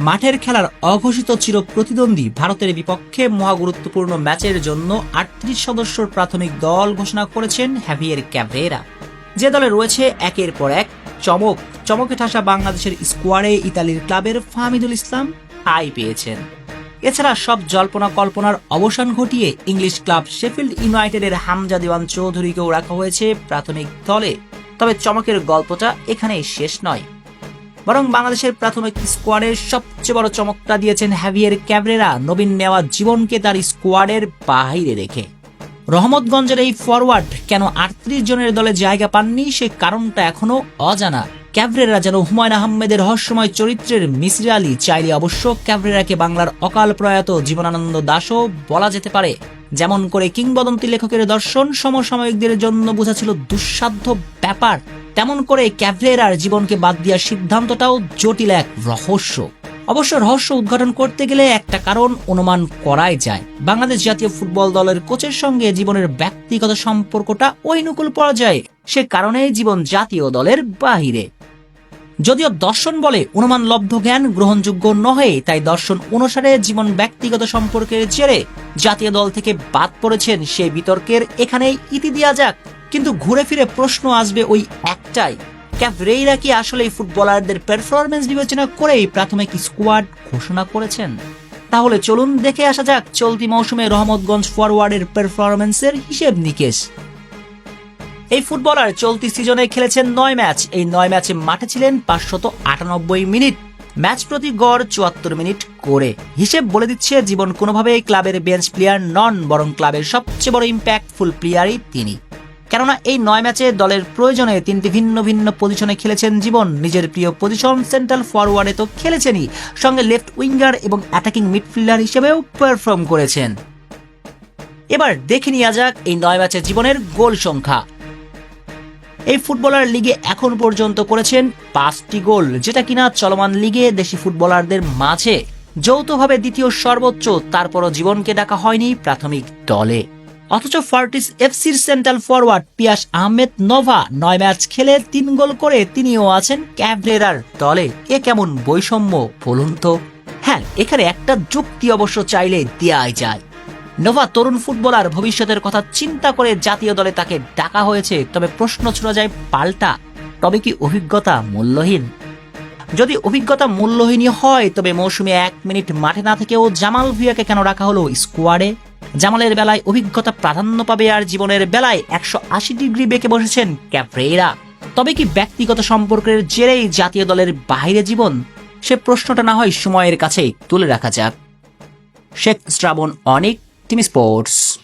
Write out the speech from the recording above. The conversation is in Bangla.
মাঠের খেলার অঘোষিত চির প্রতিদ্বন্দ্বী ভারতের বিপক্ষে মহাগুরুত্বপূর্ণ ম্যাচের জন্য আটত্রিশ সদস্যর প্রাথমিক দল ঘোষণা করেছেন হ্যাভিয়ের ক্যাভেরা। যে দলে রয়েছে একের পর এক, চমক, চমকে ঠাসা বাংলাদেশের স্কোয়াডে ইতালির ক্লাবের ফাহমিদুল ইসলাম ঠাঁই পেয়েছেন। এছাড়া সব জল্পনা কল্পনার অবসান ঘটিয়ে ইংলিশ ক্লাব শেফিল্ড ইউনাইটেডের হামজা দেওয়ান চৌধুরীকেও রাখা হয়েছে প্রাথমিক দলে। তবে চমকের গল্পটা এখানেই শেষ নয়। বরং বাংলাদেশের প্রাথমিক স্কোয়াডের সবচেয়ে বড় চমকটা দিয়েছেন হ্যাভিয়ের ক্যাবরেরা নবীন নেওয়া জীবনকে তার স্কোয়াডের বাহিরে রেখে। রহমতগঞ্জের এই ফরওয়ার্ড কেন আটত্রিশ জনের দলে জায়গা পাননি, সে কারণটা এখনও অজানা। ক্যাবরেরা যেন হুমায়ুন আহমেদের রহস্যময় চরিত্রের মিসরি আলী চাইলে অবশ্য ক্যাবরেরাকে বাংলার অকাল প্রয়াত জীবনানন্দ দাসও বলা যেতে পারে। যেমন করে কিংবদন্তি লেখকের দর্শন সমসাময়িকদের জন্য বোঝা ছিল দুঃসাধ্য ব্যাপার। তেমন করে ক্যাভরেরার জীবনকে বাদ দেওয়ার সিদ্ধান্তটাও জটিল এক রহস্য। অবশ্য রহস্য উদ্ঘাটন করতে গেলে একটা কারণ অনুমান করাই যায়। বাংলাদেশ জাতীয় ফুটবল দলের কোচের সঙ্গে জীবনের ব্যক্তিগত সম্পর্কটা ঐনুকূল পর্যায়ে। সে কারণেই জীবন জাতীয় দলের বাহিরে। যদিও দর্শন বলে অনুমান লব্ধ জ্ঞান গ্রহণযোগ্য নহে, তাই দর্শন অনুসারে জীবন ব্যক্তিগত সম্পর্কের জেরে জাতীয় দল থেকে বাদ পড়েছেন সেই বিতর্কের এখানেই ইতি দেওয়া যাক। কিন্তু ঘুরে ফিরে প্রশ্ন আসবে ওই একটাই ক্যাভরেইরা কি আসলে ফুটবলারদের পারফরমেন্স বিবেচনা করেই প্রাথমিক স্কোয়াড ঘোষণা করেছেন? তাহলে চলুন দেখে আসা যাক চলতি মৌসুমে রহমতগঞ্জ ফরওয়ার্ডের পারফরমেন্সের হিসেব নিকেশ। এই ফুটবলার চলতি সিজনে খেলেছেন নয় ম্যাচ। এই নয় ম্যাচে মাঠে ছিলেন পাঁচশত আটানব্বই মিনিট। ম্যাচ প্রতি গড় চুয়াত্তর মিনিট করে। হিসেব বলে দিচ্ছে, জীবন কোনোভাবেই ক্লাবের বেঞ্চ প্লেয়ার নন, বরং ক্লাবের সবচেয়ে বড় ইম্প্যাক্টফুল প্লেয়ারই তিনি। কেননা এই নয় ম্যাচে দলের প্রয়োজনে তিনটি ভিন্ন ভিন্ন পজিশনে খেলেছেন জীবন। নিজের প্রিয় পজিশন সেন্ট্রাল ফরওয়ার্ডে তো খেলেছেনই। সঙ্গে লেফট উইঙ্গার এবং অ্যাটাকিং মিডফিল্ডার হিসেবেও পারফর্ম করেছেন। এবার দেখে নেওয়া যাক এই নয় ম্যাচে জীবনের গোল সংখ্যা। এই ফুটবলার লিগে এখন পর্যন্ত করেছেন পাঁচটি গোল, যেটা কিনা চলমান লিগে দেশি ফুটবলারদের মাঝে যৌথভাবে দ্বিতীয় সর্বোচ্চ, তারপরও জীবনকে ডাকা হয়নি প্রাথমিক দলে। অথচ ফার্টিস এফসির সেন্ট্রাল ফরওয়ার্ড পিয়াস আহমেদ নোভা নয় ম্যাচ খেলে তিন গোল করে তিনিও আছেন ক্যাভরেরার দলে। এ কেমন বৈষম্য বলুন তো? হ্যাঁ এখানে একটা যুক্তি অবশ্য চাইলে দেওয়াই যায়। নোভা তরুণ ফুটবলার ভবিষ্যতের কথা চিন্তা করে জাতীয় দলে তাকে ডাকা হয়েছে, তবে প্রশ্ন ছোড়া যায় পাল্টা। তবে কি অভিজ্ঞতা মূল্যহীন? যদি অভিজ্ঞতা মূল্যহীনই হয়, তবে মৌসুমে এক মিনিট মাঠে না থেকেও জামাল ভুইয়াকে কেন রাখা হলো স্কোয়াডে? জামালের বেলায় অভিজ্ঞতা প্রাধান্য পাবে আর জীবনের বেলায় একশো আশি ডিগ্রি বেঁকে বসেছেন ক্যাপ্রেরা তবে কি ব্যক্তিগত সম্পর্কের জেরেই জাতীয় দলের বাইরে জীবন? সে প্রশ্নটা না হয় সময়ের কাছে তুলে রাখা যাক। শেখ শ্রাবণ অনেক Sports.